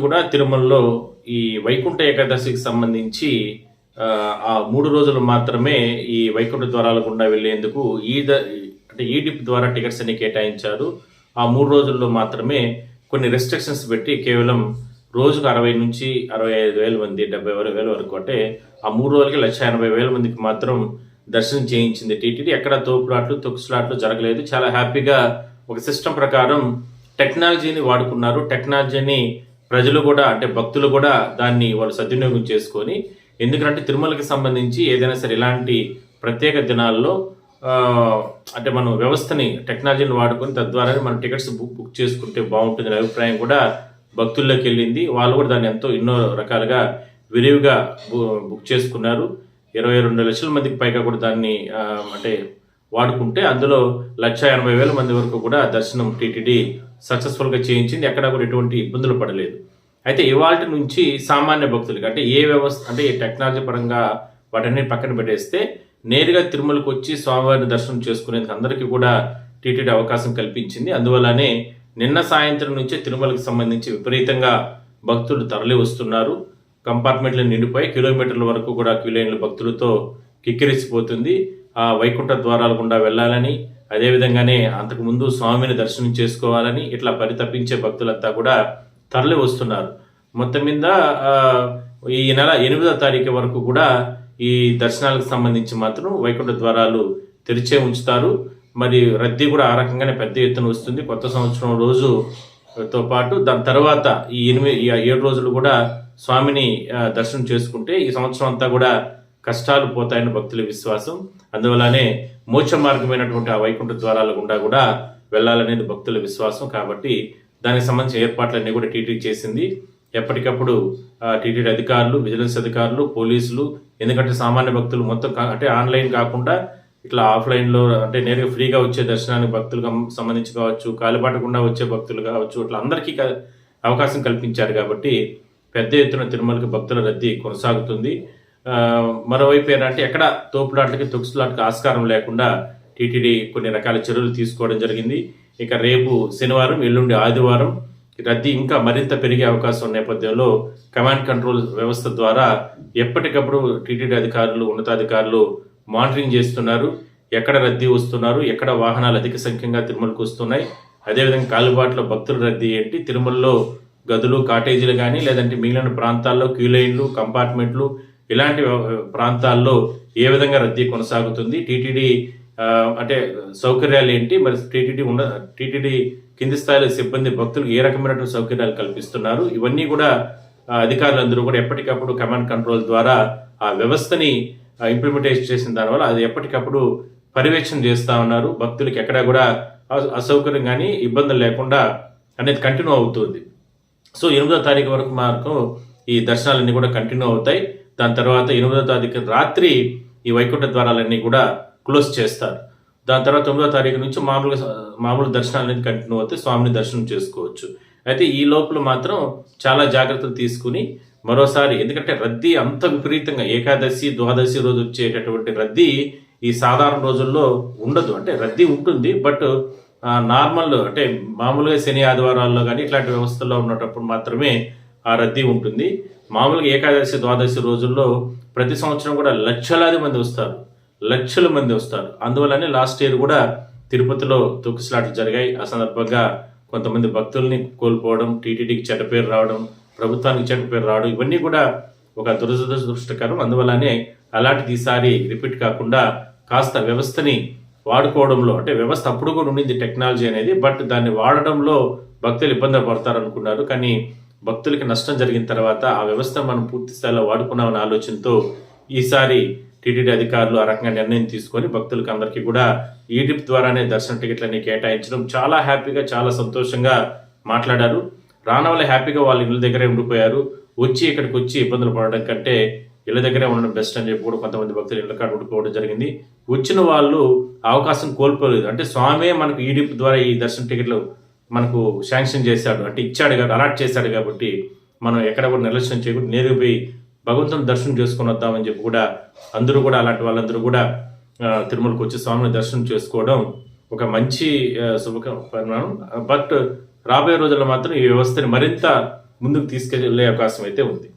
కూడా తిరుమలలో ఈ వైకుంఠ ఏకాదశికి సంబంధించి ఆ, మూడు రోజులు మాత్రమే ఈ వైకుంఠ ద్వారాల గుండా వెళ్ళేందుకు ఈ ద- అంటే ఈ డిప్ ద్వారా టికెట్స్ అన్ని కేటాయించారు. ఆ మూడు రోజుల్లో మాత్రమే కొన్ని రెస్ట్రిక్షన్స్ పెట్టి కేవలం రోజుకు అరవై నుంచి అరవై ఐదు వేల మంది డెబ్బై ఆరు వేల వరకు అంటే ఆ మూడు రోజులకి లక్ష ఎనభై వేల మందికి మాత్రం దర్శనం చేయించింది టీటీడీ. ఎక్కడ తోపులాట్లు తొక్కుసులాట్లు జరగలేదు. చాలా హ్యాపీగా ఒక సిస్టమ్ ప్రకారం టెక్నాలజీని వాడుకున్నారు. టెక్నాలజీని ప్రజలు కూడా అంటే భక్తులు కూడా దాన్ని వాళ్ళు సద్వినియోగం చేసుకొని ఎందుకంటే తిరుమలకి సంబంధించి ఏదైనా సరే ఇలాంటి ప్రత్యేక దినాల్లో అంటే మనం వ్యవస్థని టెక్నాలజీని వాడుకొని తద్వారా మనం టికెట్స్ బుక్ బుక్ చేసుకుంటే బాగుంటుంది అనే అభిప్రాయం కూడా భక్తుల్లోకి వెళ్ళింది. వాళ్ళు కూడా దాన్ని ఎంతో ఎన్నో రకాలుగా విరివిగా బు- బుక్ చేసుకున్నారు. ఇరవై రెండు లక్షల మందికి పైగా కూడా దాన్ని అంటే వాడుకుంటే అందులో లక్ష ఎనభై వేల మంది వరకు కూడా దర్శనం టీటీడీ సక్సెస్ఫుల్గా చేయించింది ఎక్కడా కూడా ఎటువంటి ఇబ్బందులు పడలేదు. అయితే ఇవాళ నుంచి సామాన్య భక్తులకి అంటే ఏ వ్యవస్థ అంటే ఈ టెక్నాలజీ పరంగా వాటన్ని పక్కన పెట్టేస్తే నేరుగా తిరుమలకు వచ్చి స్వామివారిని దర్శనం చేసుకునేందుకు అందరికీ కూడా టీటీడీ అవకాశం కల్పించింది. అందువల్లనే నిన్న సాయంత్రం నుంచే తిరుమలకు సంబంధించి విపరీతంగా భక్తులు తరలి వస్తున్నారు. కంపార్ట్మెంట్లు నిండిపోయి కిలోమీటర్ల వరకు కూడా క్యూలైన్లు భక్తులతో కిక్కిరిసిపోతుంది. ఆ వైకుంఠ ద్వారాల గుండా వెళ్ళాలని అదేవిధంగానే అంతకుముందు స్వామిని దర్శనం చేసుకోవాలని ఇట్లా పరితపించే భక్తులంతా కూడా తరలి వస్తున్నారు. మొత్తం మీద ఈ నెల ఎనిమిదో తారీఖు వరకు కూడా ఈ దర్శనాలకు సంబంధించి మాత్రం వైకుంఠ ద్వారాలు తెరిచే ఉంచుతారు. మరి రద్దీ కూడా ఆ రకంగానే పెద్ద ఎత్తున వస్తుంది. కొత్త సంవత్సరం రోజుతో పాటు దాని తర్వాత ఈ ఎనిమిది ఏడు రోజులు కూడా స్వామిని దర్శనం చేసుకుంటే ఈ సంవత్సరం అంతా కూడా కష్టాలు పోతాయని భక్తుల విశ్వాసం. అందువల్లనే మోక్ష మార్గమైనటువంటి ఆ వైకుంఠ ద్వారాల గుండా కూడా వెళ్ళాలనేది భక్తుల విశ్వాసం కాబట్టి దానికి సంబంధించిన ఏర్పాట్లన్నీ కూడా టీటీడీ చేసింది. ఎప్పటికప్పుడు టీటీడీ అధికారులు విజిలెన్స్ అధికారులు పోలీసులు ఎందుకంటే సామాన్య భక్తులు మొత్తం అంటే ఆన్లైన్ కాకుండా ఇట్లా ఆఫ్లైన్లో అంటే నేరుగా ఫ్రీగా వచ్చే దర్శనానికి భక్తులకు సంబంధించి కావచ్చు కాలిపాటకుండా వచ్చే భక్తులు కావచ్చు ఇట్లా అందరికీ అవకాశం కల్పించారు కాబట్టి పెద్ద ఎత్తున తిరుమలకి భక్తుల రద్దీ కొనసాగుతుంది. మరోవైపు ఏంటంటే ఎక్కడ తోపులాట్లకి తొక్సులాట్లకి ఆస్కారం లేకుండా టీటీడీ కొన్ని రకాల చర్యలు తీసుకోవడం జరిగింది. ఇక రేపు శనివారం ఎల్లుండి ఆదివారం రద్దీ ఇంకా మరింత పెరిగే అవకాశం ఉన్న నేపథ్యంలో కమాండ్ కంట్రోల్ వ్యవస్థ ద్వారా ఎప్పటికప్పుడు టీటీడీ అధికారులు ఉన్నతాధికారులు మానిటరింగ్ చేస్తున్నారు. ఎక్కడ రద్దీ వస్తున్నారు? ఎక్కడ వాహనాలు అధిక సంఖ్యంగా తిరుమలకు వస్తున్నాయి? అదేవిధంగా కాలుబాట్లో భక్తుల రద్దీ ఏంటి? తిరుమలలో గదులు కాటేజీలు కానీ లేదంటే మిగిలిన ప్రాంతాల్లో క్యూ లైన్లు కంపార్ట్మెంట్లు ఇలాంటి ప్రాంతాల్లో ఏ విధంగా రద్దీ కొనసాగుతుంది? టీటీడీ అంటే సౌకర్యాలు ఏంటి? మరి టీటీడీ ఉన్న టీటీడీ కింది స్థాయిలో సిబ్బంది భక్తులకు ఏ రకమైనటువంటి సౌకర్యాలు కల్పిస్తున్నారు? ఇవన్నీ కూడా అధికారులందరూ కూడా ఎప్పటికప్పుడు కమాండ్ కంట్రోల్ ద్వారా ఆ వ్యవస్థని ఇంప్లిమెంటేషన్ చేసిన దానివల్ల అది ఎప్పటికప్పుడు పర్యవేక్షణ చేస్తూ ఉన్నారు. భక్తులకి ఎక్కడా కూడా అసౌకర్యం కానీ ఇబ్బందులు లేకుండా అనేది కంటిన్యూ అవుతుంది. సో ఎనిమిదో తారీఖు వరకు మార్గం ఈ దర్శనాలన్నీ కూడా కంటిన్యూ అవుతాయి. దాని తర్వాత ఎనిమిదో తారీఖు రాత్రి ఈ వైకుంఠ ద్వారాలన్నీ కూడా క్లోజ్ చేస్తారు. దాని తర్వాత తొమ్మిదో తారీఖు నుంచి మామూలుగా మామూలు దర్శనాలు అనేది కంటిన్యూ అవుతాయి స్వామిని దర్శనం చేసుకోవచ్చు. అయితే ఈ లోపల మాత్రం చాలా జాగ్రత్తలు తీసుకుని మరోసారి ఎందుకంటే రద్దీ అంత విపరీతంగా ఏకాదశి ద్వాదశి రోజు వచ్చేటటువంటి రద్దీ ఈ సాధారణ రోజుల్లో ఉండదు. అంటే రద్దీ ఉంటుంది బట్ నార్మల్ అంటే మామూలుగా శని ఆదివారాల్లో కానీ ఇట్లాంటి వ్యవస్థల్లో ఉన్నటప్పుడు మాత్రమే ఆ రద్దీ ఉంటుంది. మామూలుగా ఏకాదశి ద్వాదశి రోజుల్లో ప్రతి సంవత్సరం కూడా లక్షలాది మంది వస్తారు. లక్షల మంది వస్తారు. అందువల్లనే లాస్ట్ ఇయర్ కూడా తిరుపతిలో తొక్కిసలాటలు జరిగాయి. ఆ సందర్భంగా కొంతమంది భక్తుల్ని కోల్పోవడం టీటీడీకి చెడ్డ పేరు రావడం ప్రభుత్వానికి చెడ్డ పేరు రావడం ఇవన్నీ కూడా ఒక దురదృష్టకరం. అందువల్లనే అలాంటిది ఈసారి రిపీట్ కాకుండా కాస్త వ్యవస్థని వాడుకోవడంలో అంటే వ్యవస్థ అప్పుడు కూడా ఉండింది టెక్నాలజీ అనేది బట్ దాన్ని వాడడంలో భక్తులు ఇబ్బంది పడతారు అనుకున్నారు కానీ భక్తులకి నష్టం జరిగిన తర్వాత ఆ వ్యవస్థను మనం పూర్తి స్థాయిలో వాడుకున్నామనే ఆలోచనతో ఈసారి టీటీడీ అధికారులు ఆ రకంగా నిర్ణయం తీసుకొని భక్తులకు అందరికీ కూడా ఈడిప్ ద్వారానే దర్శన టికెట్లని కేటాయించడం చాలా హ్యాపీగా చాలా సంతోషంగా మాట్లాడారు. రానవల్ల హ్యాపీగా వాళ్ళ ఇళ్ళ దగ్గరే ఉండిపోయారు. వచ్చి ఇక్కడికి వచ్చి ఇబ్బందులు పడడం కంటే ఇళ్ళ దగ్గరే ఉండడం బెస్ట్ అని చెప్పి కూడా కొంతమంది భక్తులు ఇళ్ళ కాడ ఉండిపోవడం జరిగింది. వచ్చిన వాళ్ళు అవకాశం కోల్పోలేదు. అంటే స్వామే మనకు ఈడిప్ ద్వారా ఈ దర్శన టికెట్లు మనకు శాంక్షన్ చేశాడు. అంటే ఇచ్చాడు కాబట్టి అలాట్ చేశాడు కాబట్టి మనం ఎక్కడ కూడా నిర్లక్ష్యం చేయకుండా నేరుగా పోయి భగవంతుని దర్శనం చేసుకొని వద్దామని చెప్పి కూడా అందరూ కూడా అలాంటి వాళ్ళందరూ కూడా తిరుమలకు వచ్చి స్వామిని దర్శనం చేసుకోవడం ఒక మంచి ఆ, బట్ రాబోయే రోజుల్లో మాత్రం ఈ వ్యవస్థని మరింత ముందుకు తీసుకెళ్ళే అవకాశం అయితే ఉంది.